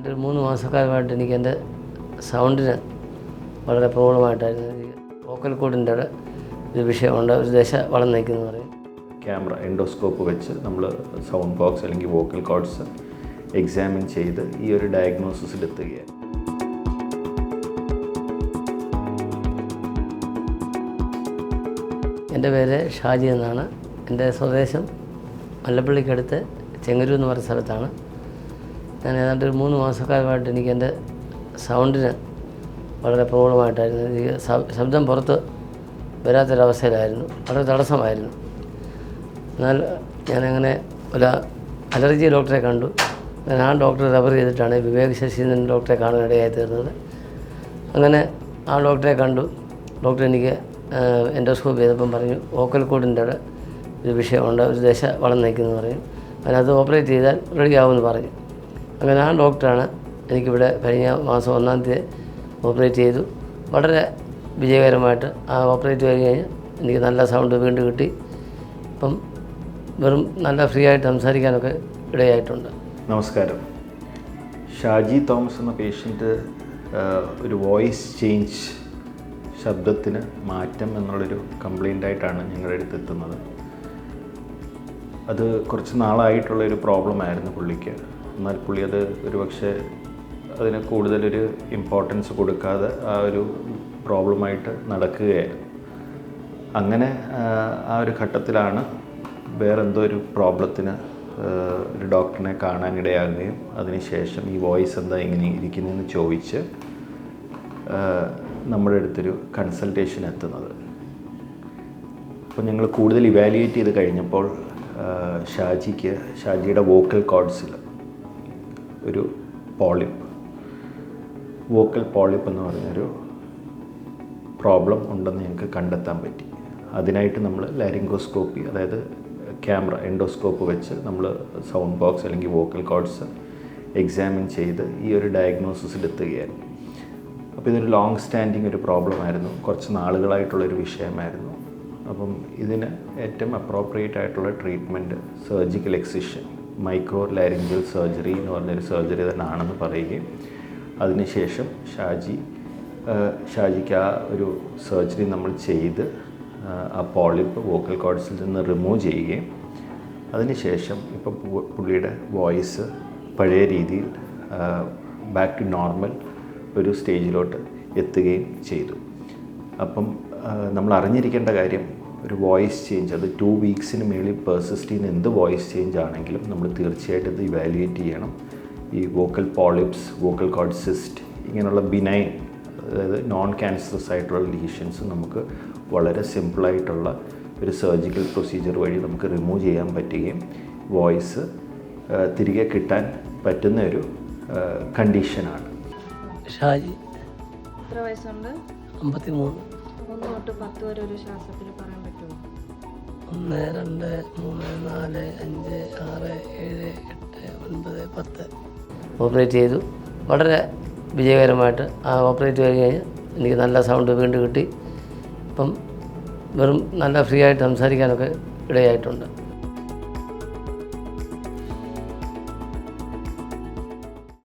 ഏതാണ്ട് ഒരു മൂന്ന് മാസക്കാലമായിട്ട് എനിക്ക് എന്റെ സൗണ്ടിന് വളരെ പ്രോബ്ലമായിട്ടായിരുന്നു. എനിക്ക് വോക്കൽ കോഡിന്റെ ഒരു വിഷയമുണ്ട് ഒരു ദശ വളം നയിക്കുന്നു പറയും. ക്യാമറ എൻഡോസ്കോപ്പ് വെച്ച് നമ്മൾ സൗണ്ട് ബോക്സ് അല്ലെങ്കിൽ വോക്കൽ കോഡ്സ് എക്സാമിൻ ചെയ്ത് ഈ ഒരു ഡയഗ്നോസിസിലെത്തുകയാണ് എന്റെ പേര് ഷാജി എന്നാണ്. എന്റെ സ്വദേശം മല്ലപ്പള്ളിക്കടുത്ത് ചെങ്ങരൂർ എന്ന് പറഞ്ഞ സ്ഥലത്താണ്. ഞാൻ ഏതാണ്ട് ഒരു മൂന്ന് മാസക്കാലമായിട്ട് എനിക്ക് എന്റെ സൗണ്ടിന് വളരെ പ്രോബ്ലമായിട്ടായിരുന്നു. എനിക്ക് ശബ്ദം പുറത്ത് വരാത്തൊരവസ്ഥയിലായിരുന്നു. വളരെ തടസ്സമായിരുന്നു. എന്നാൽ ഞാനങ്ങനെ ഒരു അലർജി ഡോക്ടറെ കണ്ടു. ഞാൻ ആ ഡോക്ടറെ റെഫർ ചെയ്തിട്ടാണ് വിവേക് ശശീന്ദ്രൻ ഡോക്ടറെ കാണാനിടയായി തീർന്നത്. അങ്ങനെ ആ ഡോക്ടറെ കണ്ടു. ഡോക്ടർ എനിക്ക് എൻഡോസ്കോപ്പ് ചെയ്തപ്പം പറഞ്ഞു വോക്കൽ കോഡിന്റെ ഒരു വിഷയമുണ്ട് ഒരു ദശ വളം നയിക്കുന്നു പറഞ്ഞു അതിനകത്ത് ഓപ്പറേറ്റ് ചെയ്താൽ റെഡിയാവുമെന്ന് പറഞ്ഞു. അങ്ങനെ ആ ഡോക്ടറാണ് എനിക്കിവിടെ കഴിഞ്ഞ മാസം ഒന്നാം തീയതി ഓപ്പറേറ്റ് ചെയ്തു. വളരെ വിജയകരമായിട്ട് ആ ഓപ്പറേറ്റ് കഴിഞ്ഞ് കഴിഞ്ഞ് എനിക്ക് നല്ല സൗണ്ട് വീണ്ടും കിട്ടി. ഇപ്പം വെറും നല്ല ഫ്രീ ആയിട്ട് സംസാരിക്കാനൊക്കെ ഇടയായിട്ടുണ്ട്. നമസ്കാരം. ഷാജി തോമസ് എന്ന പേഷ്യന്റ് ഒരു വോയിസ് ചേഞ്ച് ശബ്ദത്തിന് മാറ്റം എന്നുള്ളൊരു കംപ്ലൈന്റ് ആയിട്ടാണ് ഞങ്ങളുടെ അടുത്ത് എത്തുന്നത്. അത് കുറച്ച് നാളായിട്ടുള്ള ഒരു പ്രോബ്ലം ആയിരുന്നു പുള്ളിക്ക്. എന്നാൽ പുള്ളി അത് ഒരു പക്ഷേ അതിന് കൂടുതലൊരു ഇമ്പോർട്ടൻസ് കൊടുക്കാതെ ആ ഒരു പ്രോബ്ലമായിട്ട് നടക്കുകയായിരുന്നു. അങ്ങനെ ആ, ഒരു ഘട്ടത്തിലാണ് വേറെന്തോ ഒരു പ്രോബ്ലത്തിന് ഒരു ഡോക്ടറിനെ കാണാനിടയാകുകയും അതിനുശേഷം ഈ വോയിസ് എന്താ ഇങ്ങനെ ഇരിക്കുന്നതെന്ന് ചോദിച്ച് നമ്മുടെ അടുത്തൊരു കൺസൾട്ടേഷൻ എത്തുന്നത്. അപ്പോൾ ഞങ്ങൾ കൂടുതൽ ഇവാലുവേറ്റ് ചെയ്ത് കഴിഞ്ഞപ്പോൾ ഷാജിക്ക് ഷാജിയുടെ വോക്കൽ കോഡ്സിൽ ഒരു പോളിപ്പ് വോക്കൽ പോളിപ്പ് എന്ന് പറഞ്ഞൊരു പ്രോബ്ലം ഉണ്ടെന്ന് ഞങ്ങൾക്ക് കണ്ടെത്താൻ പറ്റി. അതിനായിട്ട് നമ്മൾ ലാരിങ്കോസ്കോപ്പി അതായത് ക്യാമറ എൻഡോസ്കോപ്പ് വെച്ച് നമ്മൾ സൗണ്ട് ബോക്സ് അല്ലെങ്കിൽ വോക്കൽ കോഡ്സ് എക്സാമിൻ ചെയ്ത് ഈ ഒരു ഡയഗ്നോസിസിലെത്തുകയായിരുന്നു അപ്പോൾ ഇതൊരു ലോങ് സ്റ്റാൻഡിങ് ഒരു പ്രോബ്ലം ആയിരുന്നു. കുറച്ച് നാളുകളായിട്ടുള്ളൊരു വിഷയമായിരുന്നു. അപ്പം ഇതിന് ഏറ്റവും അപ്രോപ്രിയേറ്റ് ആയിട്ടുള്ള treatment surgical excision micro laryngeal surgery എന്ന് പറഞ്ഞൊരു സർജറി തന്നെ ആണെന്ന് പറയുകയും അതിനുശേഷം ഷാജി ഷാജിക്ക് ആ ഒരു സർജറി നമ്മൾ ചെയ്ത് ആ, പോളിപ്പ് വോക്കൽ കോഡ്സിൽ നിന്ന് റിമൂവ് ചെയ്യുകയും അതിനുശേഷം ഇപ്പം പുള്ളിയുടെ വോയിസ് പഴയ രീതിയിൽ ബാക്ക് ടു നോർമൽ ഒരു സ്റ്റേജിലോട്ട് എത്തുകയും ചെയ്തു. അപ്പം നമ്മൾ അറിഞ്ഞിരിക്കേണ്ട കാര്യം ഒരു വോയിസ് ചേഞ്ച് അത് ടു വീക്സിന് മേളിൽ പെർസിസ്റ്റ് ചെയ്യുന്ന എന്ത് വോയിസ് ചേഞ്ച് ആണെങ്കിലും നമ്മൾ തീർച്ചയായിട്ടും ഇത് ഇവാലുവേറ്റ് ചെയ്യണം. ഈ vocal polyps vocal cord cyst ഇങ്ങനെയുള്ള ബിനൈൻ അതായത് നോൺ ക്യാൻസറസ് ആയിട്ടുള്ള ലീഷൻസ് നമുക്ക് വളരെ സിമ്പിളായിട്ടുള്ള ഒരു സർജിക്കൽ പ്രൊസീജിയർ വഴി നമുക്ക് റിമൂവ് ചെയ്യാൻ പറ്റുകയും വോയിസ് തിരികെ കിട്ടാൻ പറ്റുന്ന ഒരു കണ്ടീഷനാണ് ഷാജി. എത്ര വയസ്സുണ്ട്? അമ്പത്തി മൂന്ന് ഒന്ന് തൊട്ട് പത്ത് വരെ ഒരു ശ്വാസത്തിൽ പറ്റുമോ ഒന്ന് രണ്ട് മൂന്ന് നാല് അഞ്ച് ആറ് ഏഴ് എട്ട് ഒൻപത് പത്ത്. ഓപ്പറേറ്റ് ചെയ്തു. വളരെ വിജയകരമായിട്ട് ആ ഓപ്പറേറ്റ് കഴിഞ്ഞ് എനിക്ക് നല്ല സൗണ്ട് വീണ്ടും കിട്ടി. ഇപ്പം വെറും നല്ല ഫ്രീ ആയിട്ട് സംസാരിക്കാനൊക്കെ ഇടയായിട്ടുണ്ട്.